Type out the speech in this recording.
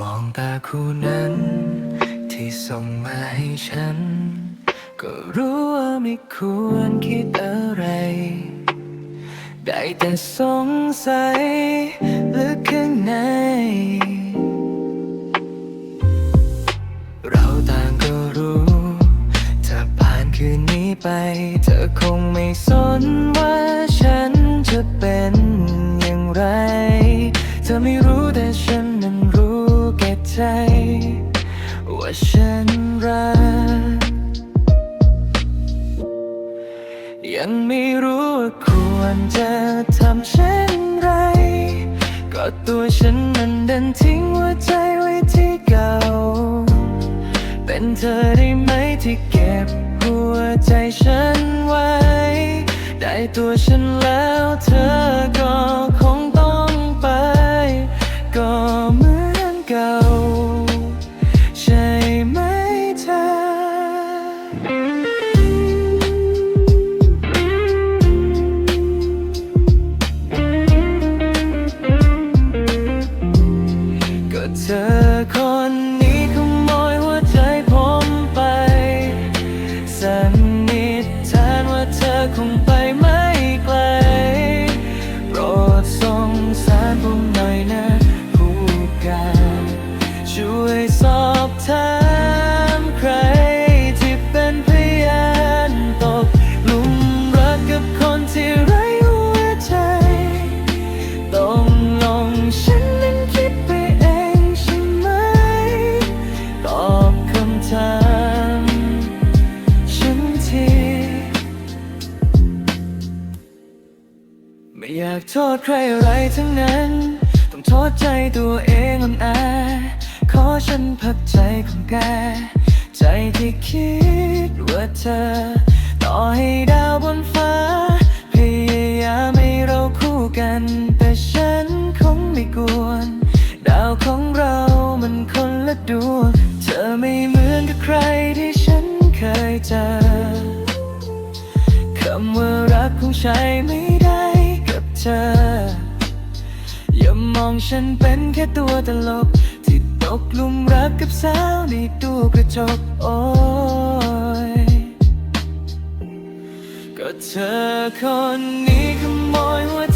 มองตาคู่นั้น ที่ส่งมาให้ฉัน ก็รู้ว่าไม่ควรคิดอะไร ได้แต่สงสัย ว่าฉันรักยังไม่รู้ว่าควรจะทำเช่นไร ก็ตัวฉันนั้นดันทิ้งหัวใจไว้ที่เก่า เป็นเธอได้ไหมที่เก็บหัวใจฉันไว้ ได้ตัวฉันแล้วเธอก็ เธอ โทษใครอะไรทั้งนั้น ต้องโทษใจตัวเองอ่อนแอขอฉันพักใจของแก ใจที่คิดว่าเธอ ต่อให้ดาวบนฟ้า พยายามให้เราคู่กัน แต่ฉันคงไม่กวนดาวของเรามันคนละดวง เธอไม่เหมือนกับใครที่ฉันเคยเจอคำว่ารักคงใช้ไม่ ธอ อย่ามองฉันเป็นแค่ตัวตลก ที่ตกหลุมรักกับสาวในตู้กระจกโอ้ยก็เธอคนนี้ขโมยหัวใจ